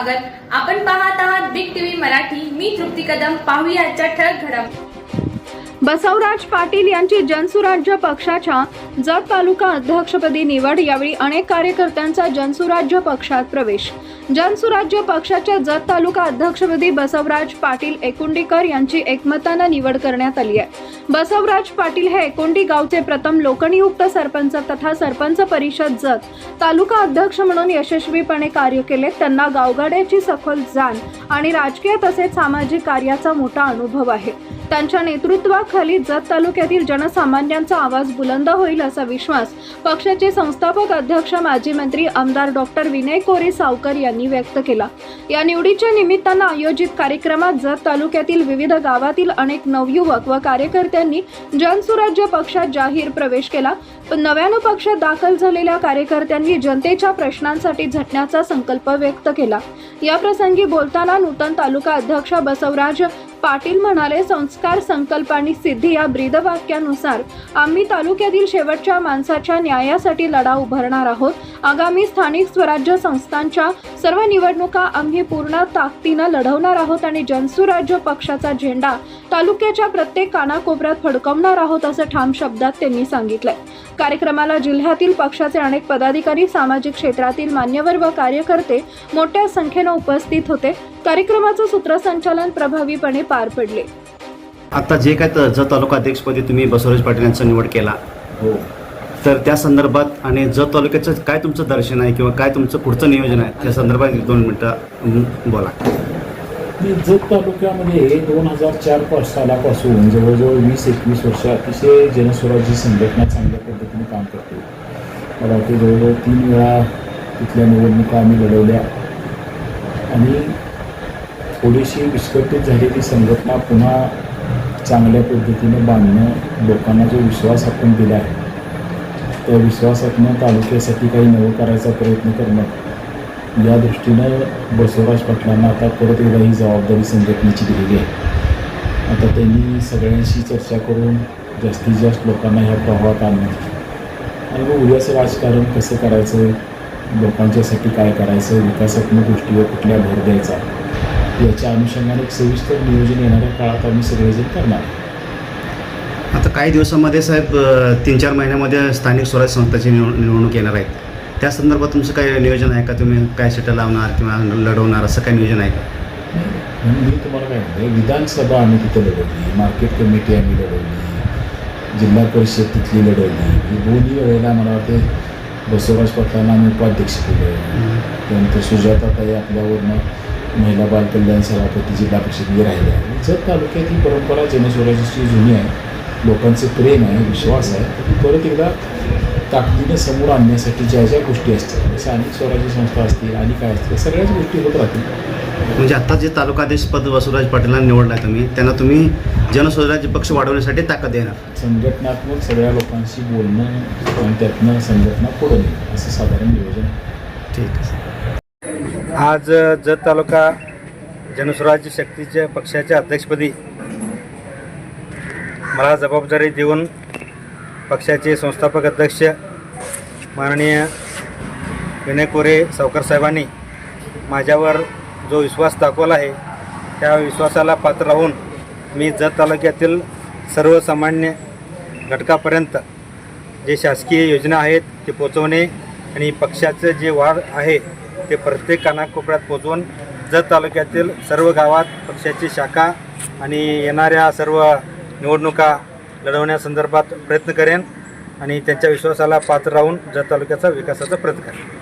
स्वागत. आपण पाहत आहात बिग टीव्ही मराठी. मी तृप्ती कदम. पाहूया ठळक घडामोडी बसवराज पाटील यांची जनसुराज्य पक्षाच्या जत तालुका अध्यक्षपदी निवड यावेळी अनेक कार्यकर्त्यांचा जनसुराज्य पक्षात प्रवेश. जनसुराज्य पक्षाच्या जत तालुका अध्यक्षपदी बसवराज पाटील एकुंडीकर यांची एकमतानं निवड करण्यात आली आहे. बसवराज पाटील हे एकुंडी गावचे प्रथम लोकनियुक्त सरपंच तथा सरपंच परिषद जत तालुका अध्यक्ष म्हणून यशस्वीपणे कार्य केले. त्यांना गावगाड्याची सखोल जाण आणि राजकीय तसेच सामाजिक कार्याचा मोठा अनुभव आहे. त्यांच्या नेतृत्वाखाली जत तालुक्यातील जनसामान्यांचा आवाज बुलंद होईल असा विश्वास पक्षाचे संस्थापक अध्यक्ष माजी मंत्री आमदार डॉक्टर विनय कोरे सावकर यांनी व्यक्त केला. या निवडीच्या निमित्तानं आयोजित कार्यक्रमात जत तालुक्यातील विविध गावातील अनेक नवयुवक व कार्यकर्त्यांनी जनसुराज्य पक्षात जाहीर प्रवेश केला. पण नव्यानं पक्षात दाखल झालेल्या कार्यकर्त्यांनी जनतेच्या प्रश्नांसाठी झटण्याचा संकल्प व्यक्त केला. या प्रसंगी बोलताना नूतन तालुका अध्यक्ष बसवराज पाटील म्हणाले संस्कार संकल्प आणि सिद्धी या ब्रीदवाक्यानुसार आम्ही तालुक्यातील शेवटच्या माणसाच्या न्यायासाठी लढा उभारणार आहोत. आगामी स्थानिक स्वराज्य संस्थांच्या सर्व निवडणुका आम्ही पूर्ण ताकदीनं लढवणार आहोत आणि जनसुराज्य पक्षाचा झेंडा तालुक्याच्या प्रत्येक कानाकोपऱ्यात फडकवणार आहोत असं ठाम शब्दात त्यांनी सांगितलंय. कार्यक्रमाला जिल्ह्यातील पक्षाचे अनेक पदाधिकारी सामाजिक क्षेत्रातील मान्यवर व कार्यकर्ते मोठ्या संख्येनं उपस्थित होते. कार्यक्रमाचं सूत्रसंचालन प्रभावीपणे पार पडले. आता जे काय जत तालुका अध्यक्षपदी तुम्ही बसवराज पाटील यांचा निवड केला. हो. तर त्या संदर्भात आणि जत तालुक्याचं काय तुमचं दर्शन आहे किंवा काय तुमचं पुढचं नियोजन आहे त्या संदर्भात एक दोन मिनटं बोला. मी जत तालुक्यामध्ये दोन हजार चार पाच सालापासून जवळजवळ वीस एकवीस वर्ष अतिशय जनस्वराज्य संघटना चांगल्या पद्धतीने काम करते. मला वाटते जवळजवळ तीन वेळा तिथल्या निवडणुका आम्ही लढवल्या. आणि थोडीशी विस्कटीत झालेली संघटना पुन्हा चांगल्या पद्धतीने बांधणं लोकांना जो विश्वास आपण दिला आहे त्या विश्वासातनं तालुक्यासाठी काही नवं करायचा प्रयत्न करणं या दृष्टीनं बसवराज पाटलांना आता परत एकदा ही जबाबदारी संघटनेची दिलेली आहे. आता त्यांनी सगळ्यांशी चर्चा करून जास्तीत जास्त लोकांना ह्या प्रवाहात आणणं आणि मग उद्याचं राजकारण कसं करायचं? लोकांच्यासाठी काय करायचं? विकासात्मक गोष्टीवर कुठल्या भर द्यायचा? याच्या अनुषंगाने एक सविस्तर नियोजन येणाऱ्या काळात आम्ही सगळेजण करणार. आता काही दिवसामध्ये साहेब तीन चार महिन्यामध्ये स्थानिक स्वराज्य संस्थाची निवड निवडणूक येणार आहेत त्या संदर्भात तुमचं काय नियोजन आहे का? तुम्ही काय सीटं लावणार किंवा लढवणार असं काय नियोजन आहे का? म्हणून मी तुम्हाला काय म्हणते विधानसभा आम्ही तिथं लढवली मार्केट कमिटी आम्ही लढवली जिल्हा परिषद तिथली लढवली ही दोन्ही वेळेला मला वाटते बसवराज पाटलांना आम्ही उपाध्यक्ष केलं. त्यानंतर सुजाताताई आपल्यावरनं महिला बाल कल्याण सभापती जिल्हा परिषदेमध्ये राहिल्या जत तालुक्यात ही परंपरा जनस्वराज्याची जुनी आहे. लोकांचे प्रेम आहे विश्वास आहे परत एकदा ताकदीनं समोर आणण्यासाठी ज्या ज्या गोष्टी असतील स्थानिक स्वराज्य संस्था असतील आणि काय असतील सगळ्याच गोष्टी होत राहतील. म्हणजे आता जे तालुका अध्यक्षपद बसवराज पाटीलांना निवडला आहे तुम्ही त्यांना तुम्ही जनस्वराज्य पक्ष वाढवण्यासाठी ताकद देणार. संघटनात्मक सगळ्या लोकांशी बोलणं आणि त्यातनं संघटना पुढं असं साधारण नियोजन ठीक आहे आज जत तालुका जनस्वराज्य शक्तीच्या पक्षाच्या अध्यक्षपदी मला जबाबदारी देऊन पक्षाचे संस्थापक अध्यक्ष माननीय विनय कोरे सावकर साहेबांनी माझ्यावर जो विश्वास दाखवला आहे त्या विश्वासाला पात्र राहून मी जत तालुक्यातील सर्वसामान्य घटकापर्यंत जे शासकीय योजना आहेत ते पोचवणे आणि पक्षाचं जे वाढ आहे ते प्रत्येक कानाकोपऱ्यात पोचवून जत तालुक्यातील सर्व गावात पक्षाची शाखा आणि येणाऱ्या सर्व निवडणुका लढवण्यासंदर्भात प्रयत्न करेन आणि त्यांच्या विश्वासाला पात्र राहून जत तालुक्याचा विकासाचा प्रयत्न करेन.